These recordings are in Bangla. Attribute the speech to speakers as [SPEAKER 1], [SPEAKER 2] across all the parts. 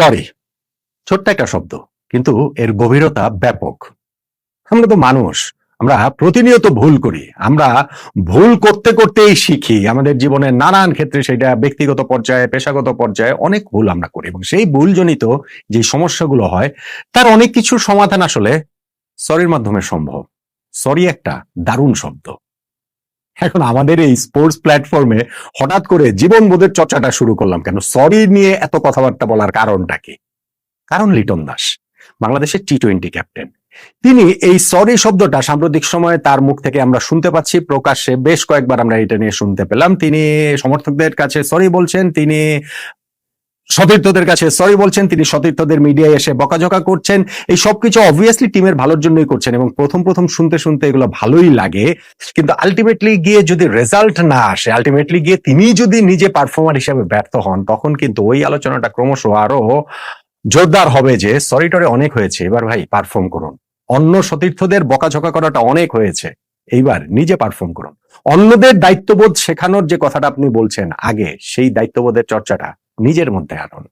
[SPEAKER 1] সরি ছোট্ট একটা শব্দ, কিন্তু এর গভীরতা ব্যাপক। আমরা তো মানুষ, আমরা প্রতিনিয়ত ভুল করি, আমরা ভুল করতে করতেই শিখি। আমাদের জীবনের নানান ক্ষেত্রে সেটা ব্যক্তিগত পর্যায়ে, পেশাগত পর্যায়ে অনেক ভুল আমরা করি এবং সেই ভুলজনিত যে সমস্যাগুলো হয়, তার অনেক কিছু সমাধান আসলে সরির মাধ্যমে সম্ভব। সরি একটা দারুণ শব্দ। এখন আমাদের এই স্পোর্টস প্ল্যাটফর্মে হঠাৎ করে জীবনবোধের চর্চাটা শুরু করলাম কেন? সরি নিয়ে এত কথাবার্তা বলার কারণটা কি? কারণ লিটন দাস, বাংলাদেশের টি টোয়েন্টি ক্যাপ্টেন তিনি এই সরি শব্দটা সাম্প্রতিক সময়ে তার মুখ থেকে আমরা শুনতে পাচ্ছি, প্রকাশ্যে বেশ কয়েকবার আমরা এটা নিয়ে শুনতে পেলাম। তিনি সমর্থকদের কাছে সরি বলছেন, তিনি সতীর্থদের কাছে সরি বলছেন, তিনি সতীর্থদের মিডিয়ায় এসে বকাঝকা করছেন। এই সবকিছু অবভিয়াসলি টিমের ভালোর জন্যই করছেন এবং প্রথম প্রথম শুনতে শুনতে এগুলো ভালোই লাগে। কিন্তু আলটিমেটলি গিয়ে যদি রেজাল্ট না আসে আলটিমেটলি গিয়ে তিনি যদি নিজে পারফর্মার হিসেবে ব্যর্থ হন, তখন কিন্তু ওই আলোচনাটা ক্রমশ আরও জোরদার হবে যে সরি টরে অনেক হয়েছে, এবার ভাই পারফর্ম করুন। অন্য সতীর্থদের বকাঝকা করাটা অনেক হয়েছে, এইবার নিজে পারফর্ম করুন। অন্যদের দায়িত্ববোধ শেখানোর যে কথাটা আপনি বলছেন আগে, সেই দায়িত্ববোধের চর্চাটা নিজের মধ্যে আনুন।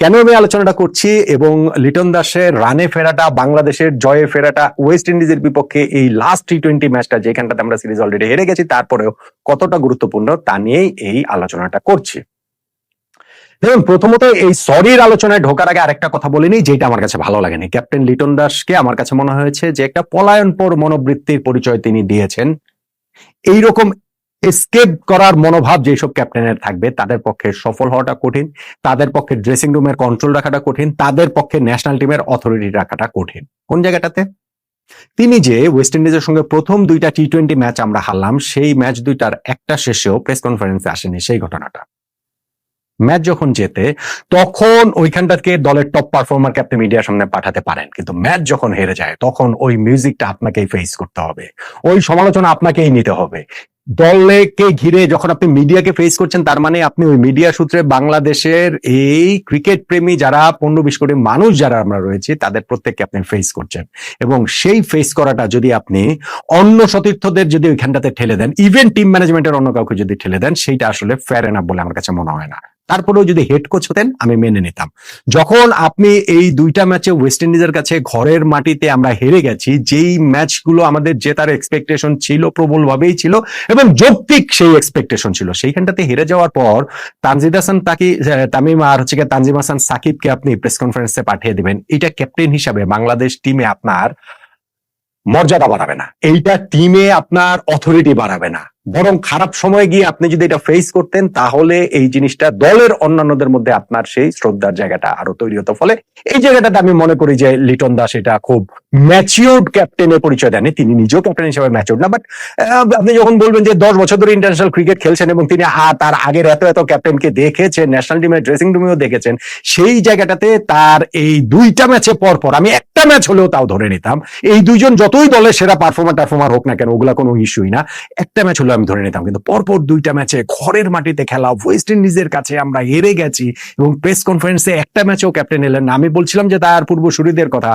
[SPEAKER 1] কেন আমি আলোচনাটা করছি এবং লিটন দাসের রানে ফেরাটা, বাংলাদেশের জয়ে ফেরাটা, ওয়েস্ট ইন্ডিজের বিপক্ষে এই লাস্ট টি টোয়েন্টি ম্যাচটা যেখানটাতে আমরা সিরিজ অলরেডি হেরে গেছি, তারপরেও কতটা গুরুত্বপূর্ণ তা নিয়েই এই আলোচনাটা করছি। দেখুন, প্রথমত এই সরির আলোচনায় ঢোকার আগে আরেকটা কথা বলিনি যেটা আমার কাছে ভালো লাগেনি। ক্যাপ্টেন লিটন দাসকে আমার কাছে মনে হয়েছে যে একটা পলায়নপর মনোবৃত্তির পরিচয় তিনি দিয়েছেন। এইরকম এসকেপ করার মনোভাব যেসব ক্যাপ্টেনের থাকবে, তাদের পক্ষে সফল হওয়াটা কঠিন, তাদের পক্ষে ড্রেসিং রুমের কন্ট্রোল রাখাটা কঠিন, তাদের পক্ষে ন্যাশনাল টিমের অথরিটি রাখাটা কঠিন। কোন জায়গাটাতে? তিনি যে ওয়েস্ট ইন্ডিজের সঙ্গে প্রথম দুইটা টি টোয়েন্টি ম্যাচ আমরা হারলাম, সেই ম্যাচ দুইটার একটা শেষেও প্রেস কনফারেন্সে আসেনি সেই ঘটনাটা। ম্যাচ যখন জেতে, তখন ওইখানটাকে দলের টপ পারফর্মার ক্যাপ্টেন মিডিয়ার সামনে পাঠাতে পারেন, কিন্তু ম্যাচ যখন হেরে যায়, তখন ওই মিউজিকটা আপনাকেই ফেস করতে হবে। ওই সমালোচনা আপনাকেই নিতে হবে। দলকে ঘিরে যখন আপনি মিডিয়াকে ফেস করছেন, তার মানে আপনি ওই মিডিয়া সূত্রে বাংলাদেশের এই ক্রিকেট প্রেমী যারা পনেরো বিশ কোটি মানুষ যারা আমরা রয়েছি, তাদের প্রত্যেককে আপনি ফেস করছেন। এবং সেই ফেস করাটা যদি আপনি অন্য সতীর্থদের যদি ওইখানটাতে ঠেলে দেন ইভেন টিম ম্যানেজমেন্টের অন্য কাউকে যদি ঠেলে দেন, সেইটা আসলে ফেয়ার বলে আমার কাছে মনে হয় না। তারপরেও যদি হেড কোচ হতেন, আমি মেনে নিতাম। যখন আপনি এই দুইটা ম্যাচে ওয়েস্ট ইন্ডিজের কাছে ঘরের মাটিতে আমরা হেরে গেছি, যেই ম্যাচগুলো আমাদের জেতার এক্সপেকটেশন ছিল, প্রবলভাবেই ছিল এবং যৌক্তিক সেই এক্সপেকটেশন ছিল। সেইখানটাতে হেরে যাওয়ার পর তানজিদ হাসান তাকি তামিম আর হচ্ছে তানজিম হাসান সাকিবকে আপনি প্রেস কনফারেন্সে পাঠিয়ে দেবেন। এটা ক্যাপ্টেন হিসাবে বাংলাদেশ টিমে আপনার মর্যাদা বাড়াবে না। এইটা টিমে আপনার অথরিটি বাড়াবে না। বরং খারাপ সময় গিয়ে আপনি যদি এটা ফেস করতেন, তাহলে এই জিনিসটা দলের অন্যান্যদের মধ্যে আপনার সেই শ্রদ্ধার জায়গাটা আরও তৈরি হতো। ফলে এই জায়গাটাতে আমি মনে করি যে লিটন দাস এটা খুব ম্যাচিউর্ড ক্যাপ্টেনের পরিচয় দেন তিনি নিজেও ক্যাপ্টেন হিসেবে ম্যাচিউর্ড না বাট আপনি যখন বলবেন যে দশ বছর ধরে ইন্টারন্যাশনাল ক্রিকেট খেলছেন এবং তিনি তার আগের এত এত ক্যাপ্টেনকে দেখেছেন ন্যাশনাল টিমের ড্রেসিং রুমেও দেখেছেন, সেই জায়গাটাতে তার এই দুইটা ম্যাচে পর পর আমি একটা ম্যাচ হলেও তাও ধরে নিতাম। এই দুইজন যতই দলের সেরা পারফর্মার টারফর্মার হোক না কেন, ওগুলা কোনো ইস্যুই না। একটা ম্যাচ হলেও আমি ধরে নিতাম, কিন্তু পরপর দুইটা ম্যাচে ঘরের মাটিতে খেলা ওয়েস্ট ইন্ডিজের কাছে আমরা হেরে গেছি এবং প্রেস কনফারেন্সে একটা ম্যাচেও ক্যাপ্টেন এলেন আমি বলছিলাম যে তার পূর্বসূরীদের কথা,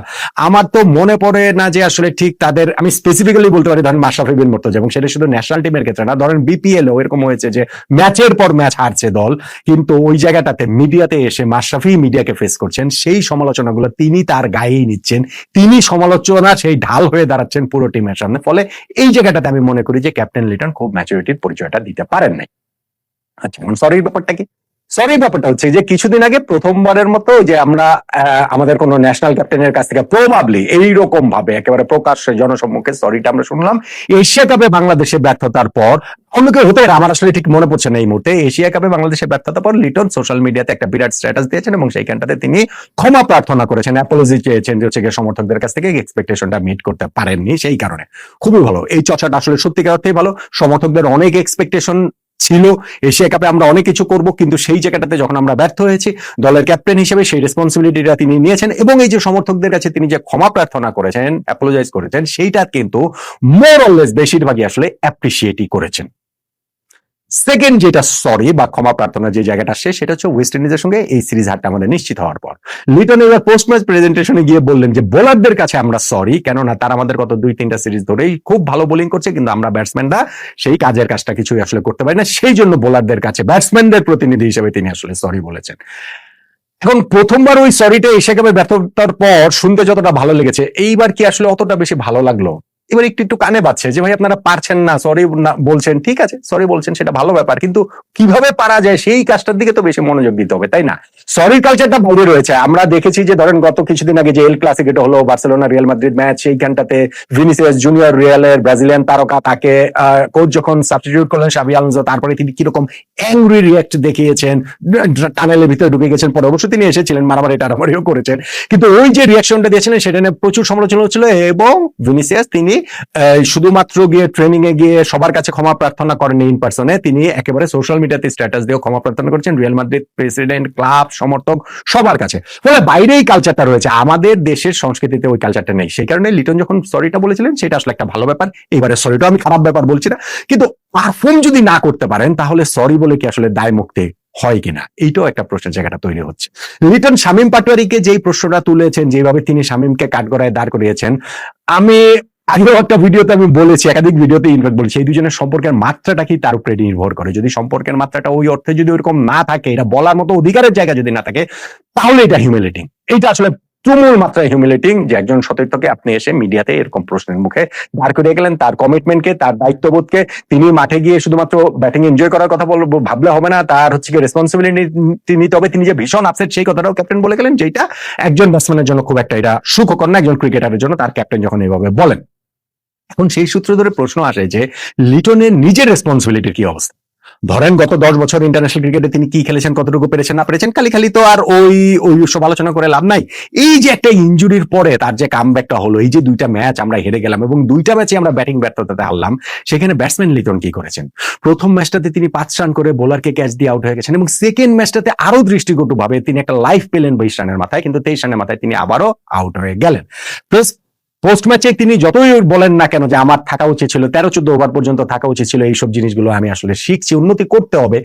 [SPEAKER 1] আমার তো মনে পড়ে না যে আসলে ঠিক তাদের, আমি স্পেসিফিক্যালি বলতে পারি, ধরেন মাশরাফি বিন মুর্তজা, এবং সেটা শুধু ন্যাশনাল টিমের ক্ষেত্রে না, ধরেন বিপিএল এরকম হয়েছে যে ম্যাচের পর ম্যাচ হারছে দল, কিন্তু ওই জায়গাটাতে মিডিয়াতে এসে মাশরাফি মিডিয়াকে ফেস করছেন, সেই সমালোচনাগুলো তিনি তার গায়েই নিচ্ছেন, তিনি সমালোচনা সেই ঢাল হয়ে দাঁড়াচ্ছেন পুরো টিমের সামনে, ফলে এই জায়গাটাতে আমি মনে করি যে ক্যাপ্টেন লিটন খুব ম্যাচুরিটির পরিচয়টা দিতে পারেন নাই। আচ্ছা সরির ব্যাপারটা কি? সরি ব্যাপারটা হচ্ছে যে কিছুদিন আগে প্রথমবারের মতো যে আমরা আমাদের কোন ন্যাশনাল ক্যাপ্টেনের কাছ থেকে প্রবাবলি এইরকম ভাবে একেবারে প্রকাশ্যে জনসম্মুখে সরিটা আমরা শুনলাম। এশিয়া কাপে বাংলাদেশের ব্যর্থতার পর, অন্য কেউ হতে আমার আসলে ঠিক মনে পড়ছে না এই মুহূর্তে। এশিয়া কাপে বাংলাদেশের ব্যর্থতার পর লিটন সোশ্যাল মিডিয়াতে একটা বিরাট স্ট্যাটাস দিয়েছেন এবং সেইখানটাতে তিনি ক্ষমা প্রার্থনা করেছেন। অ্যাপোলজি চেয়েছেন যে হচ্ছে সমর্থকদের কাছ থেকে এক্সপেকটেশনটা মিট করতে পারেননি সেই কারণে। খুবই ভালো। এই চর্চাটা আসলে সত্যিকার অর্থেই ভালো। সমর্থকদের অনেক এক্সপেকটেশন ছিল, এশিয়া কাপে আমরা অনেক কিছু করব, কিন্তু সেই জায়গাটাতে যখন আমরা ব্যর্থ হয়েছি, দলের ক্যাপ্টেন হিসেবে সেই রেসপন্সিবিলিটিটা তিনি নিয়েছেন এবং এই যে সমর্থকদের কাছে তিনি যে ক্ষমা প্রার্থনা করেছেন অ্যাপোলোজাইজ করেছেন, সেইটা কিন্তু মোর অললেস বেশিরভাগই আসলে অ্যাপ্রিসিয়েটই করেছেন। সেকেন্ড যেটা সরি বা ক্ষমা প্রার্থনা যে জায়গাটা আসছে সেটা হচ্ছে ওয়েস্ট ইন্ডিজের সঙ্গে এই সিরিজ হারটা আমাদের নিশ্চিত হওয়ার পর। লিটন এবার পোস্ট ম্যাচ প্রেজেন্টেশনে গিয়ে বললেন যে বোলারদের কাছে আমরা সরি কেননা তারা আমাদের গত দুই, তিনটা সিরিজ ধরেই খুব ভালো বোলিং করছে, কিন্তু আমরা ব্যাটসম্যানরা সেই কাজের কাজটা কিছুই আসলে করতে পারি না। সেই জন্য বোলারদের কাছে ব্যাটসম্যানদের প্রতিনিধি হিসেবে তিনি আসলে সরি বলেছেন। এখন প্রথমবার ওই সরিটা এসে গেবে ব্যর্থতার পর শুনতে যতটা ভালো লেগেছে, এইবার কি আসলে অতটা বেশি ভালো লাগল? এবার একটু একটু কানে পাচ্ছে যে ভাই আপনারা পারছেন না সরি বলছেন, ঠিক আছে সরি বলছেন, সেটা ভালো ব্যাপার, কিন্তু কীভাবে পারা যায় সেই কাজটার দিকে তো বেশি মনোযোগ দিতে হবে, তাই না? সরি কালচারটা বাইরে রয়েছে। আমরা দেখেছি যে ধরেন গত কিছুদিন আগে যে এল ক্লাসিক এটা হলো বার্সেলোনা রিয়াল মাদ্রিদ ম্যাচ সেইখানটাতে ভিনিসিয়াস জুনিয়র রিয়ালের ব্রাজিলিয়ান তারকা তাকে কোচ যখন সাবস্টিটিউট করলেন সাবি আলonso তারপরে তিনি কীরকম অ্যাংরি রিয়াক্ট দেখিয়েছেন টানেলের ভিতরে ঢুকে গেছেন, পরে অবশ্য তিনি এসেছিলেন, মারামারি টারামারিও করেছেন, কিন্তু ওই যে রিয়াকশনটা দিয়েছিলেন, সেটা নিয়ে প্রচুর সমালোচনা হচ্ছিল এবং ভিনিসিয়াস তিনি শুধুমাত্র গিয়ে ট্রেনিং এ গিয়ে সবার কাছে ক্ষমা প্রার্থনা করেন ইন পার্সনে তিনি একেবারে সোশ্যাল মিডিয়াতে স্ট্যাটাস দিয়েও ক্ষমা প্রার্থনা করছেন। রিয়াল মাদ্রিদ প্রেসিডেন্ট ক্লাব সমর্থক, সবার কাছে। ফলে বাইরে এই কালচারটা রয়েছে। আমাদের দেশের সংস্কৃতিতে ওই কালচারটা নেই। সেই কারণে লিটন যখন সরিটা বলেছিলেন, সেটা আসলে একটা ভালো ব্যাপার। এবারে সরিটা আমি খারাপ ব্যাপার বলছি না। কিন্তু পারফর্ম যদি না করতে পারেন, তাহলে সরি বলে কি আসলে দায় মুক্তি হয় কিনা? এইটাও একটা প্রশ্নের জায়গাটা তৈরি হচ্ছে। লিটন শামীম পাটোয়ারিকে যেই প্রশ্নটা তুলেছেন, যেভাবে তিনি শামীমকে কাঠগড়ায় দাঁড় করিয়েছেন, আমি আগেও একটা ভিডিওতে আমি বলেছি, একাধিক ভিডিওতে ইনফ্যাক্ট বলেছি, এই দুজনের সম্পর্কের মাত্রাটা কি তার উপরে নির্ভর করে? যদি সম্পর্কের মাত্রাটা ওই অর্থে যদি ওরকম না থাকে, এটা বলার মতো অধিকারের জায়গা যদি না থাকে, তাহলে এটা হিউমিলিটিং এটা আসলে তুমুল মাত্রায় হিউমিলিটিং যে একজন সতীর্থকে আপনি এসে মিডিয়াতে এরকম প্রশ্নের মুখে দাঁড় করিয়ে গেলেন, তার কমিটমেন্টকে তার দায়িত্ববোধকে, তিনি মাঠে গিয়ে শুধুমাত্র ব্যাটিং এনজয় করার কথা বলব ভাবলে হবে না, তার হচ্ছে কি রেসপন্সিবিলিটি নিতে হবে, তিনি যে ভীষণ আপসেট সেই কথাটাও ক্যাপ্টেন বলে গেলেন যেটা একজন ব্যাটসম্যানের জন্য খুব একটা এটা সুখকর না, একজন ক্রিকেটারের জন্য তার ক্যাপ্টেন যখন এইভাবে বলেন। এখন সেই সূত্র ধরে প্রশ্ন আসে যে লিটনের নিজের রেসপন্সিবিলিটির কি অবস্থা? ধরেন গত দশ বছর ইন্টারন্যাশনাল ক্রিকেটে তিনি কি খেলেছেন, কতটুকু পেরেছেন, না পেরেছেন, খালি খালি তো আর ওই ওই সব আলোচনা করে লাভ নাই। এই যে একটা ইঞ্জুরির পরে তার যে কামব্যাকটা হলো, এই যে দুইটা ম্যাচ আমরা হেরে গেলাম এবং দুইটা ম্যাচে আমরা ব্যাটিং ব্যর্থতাতে হারলাম, সেখানে ব্যাটসম্যান লিটন কি করেছেন? প্রথম ম্যাচটাতে তিনি পাঁচ রান করে বোলারকে ক্যাচ দিয়ে আউট হয়ে গেছেন এবং সেকেন্ড ম্যাচটাতে আরও দৃষ্টিকটু ভাবে তিনি একটা লাইফ পেলেন বাইশ রানের মাথায়, কিন্তু তেইশ রানের মাথায় তিনি আবারও আউট হয়ে গেলেন। প্লাস পোস্ট ম্যাচে তিনি যতই বলেন না কেন যে আমার থাকা উচিত ছিল, তেরো, চোদ্দ ওভার পর্যন্ত থাকা উচিত ছিল, এইসব জিনিসগুলো আমি আসলে শিখছি, উন্নতি করতে হবে।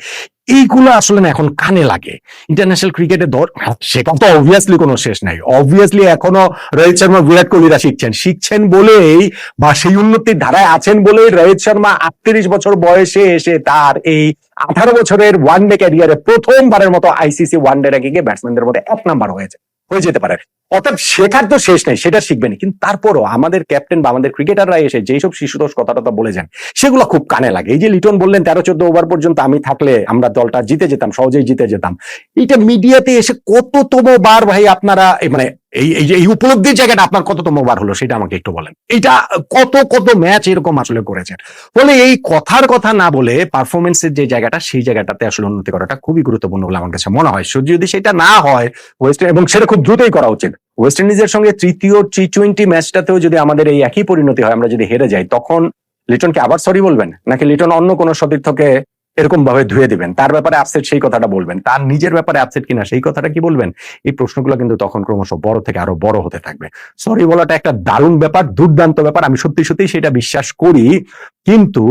[SPEAKER 1] এইগুলো আসলে না এখন কানে লাগে। ইন্টারন্যাশনাল ক্রিকেটে ধর সেখান তো অবভিয়াসলি কোনো শেষ নাই। অবভিয়াসলি এখনও রোহিত শর্মা, বিরাট কোহলিরা শিখছেন। শিখছেন বলেই বা সেই উন্নতির ধারায় আছেন বলেই রোহিত শর্মা আটত্রিশ বছর বয়সে এসে তার এই আঠারো বছরের ওয়ান ডে ক্যারিয়ারে প্রথমবারের মতো আইসিসি ওয়ান ডে র্যাঙ্কিং এ ব্যাটসম্যানদের মধ্যে এক নাম্বার হয়েছে, হয়ে যেতে পারে। অর্থাৎ শেখার তো শেষ নেই, সেটা শিখবেনি কিন্তু তারপরও আমাদের ক্যাপ্টেন বা আমাদের ক্রিকেটাররা এসে যেই সব শিশুদোষ কথা টথা বলে যান সেগুলো খুব কানে লাগে। এই যে লিটন বললেন তেরো চোদ্দ ওভার পর্যন্ত আমি থাকলে আমরা দলটা জিতে যেতাম, সহজেই জিতে যেতাম। এটা মিডিয়াতে এসে কততম বার ভাই আপনারা মানে এই এই যে, এই উপলব্ধির জায়গাটা আপনার কততম বার হলো, সেটা আমাকে একটু বলেন। এটা কত কত ম্যাচ এরকম আসলে করেছেন? ফলে এই কথার কথা না বলে পারফরমেন্সের যে জায়গাটা, সেই জায়গাটাতে আসলে উন্নতি করাটা খুবই গুরুত্বপূর্ণ বলে আমার কাছে মনে হয়। যদি সেটা না হয় ওয়েস্ট এবং সেটা খুব দ্রুতই করা উচিত। ওয়েস্ট ইন্ডিজের সঙ্গে তৃতীয় টি টোয়েন্টি ম্যাচটাতেও যদি আমাদের এই একই পরিণতি হয়, আমরা যদি হেরে যাই, তখন লিটনকে আবার সরি বলবেন? নাকি লিটন অন্য কোনো সতীর্থকে এরকম ভাবে ধুয়ে দিবেন? তার ব্যাপারে আপসেট সেই কথাটা বলবেন? তার নিজের ব্যাপারে আপসেট কিনা সেই কথাটা কি বলবেন? এই প্রশ্নগুলো কিন্তু তখন ক্রমশ বড় থেকে আরও বড় হতে থাকবে। সরি বলাটা একটা দারুণ ব্যাপার, দুর্দান্ত ব্যাপার, আমি সত্যি সত্যি সেটা বিশ্বাস করি। কিন্তু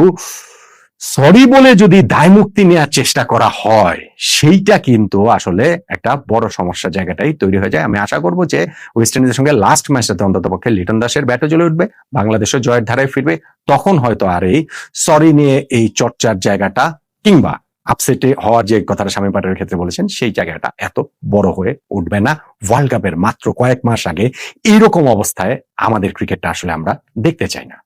[SPEAKER 1] সরি বলে যদি দায় মুক্তি নেওয়ার চেষ্টা করা হয়, সেইটা কিন্তু আসলে একটা বড় সমস্যার জায়গাটাই তৈরি হয়ে যায়। আমি আশা করব যে ওয়েস্ট ইন্ডিজের সঙ্গে লাস্ট ম্যাচটাতে অন্তত পক্ষে লিটন দাসের ব্যাটে জ্বলে উঠবে, বাংলাদেশও জয়ের ধারায় ফিরবে, তখন হয়তো আর এই সরি নিয়ে এই চর্চার জায়গাটা কিংবা আপসেটে হওয়ার যে কথাটা স্বামী পাটের ক্ষেত্রে বলেছেন, সেই জায়গাটা এত বড় হয়ে উঠবে না। ওয়ার্ল্ড কাপের মাত্র কয়েক মাস আগে এইরকম অবস্থায় আমাদের ক্রিকেটটা আসলে আমরা দেখতে চাই না।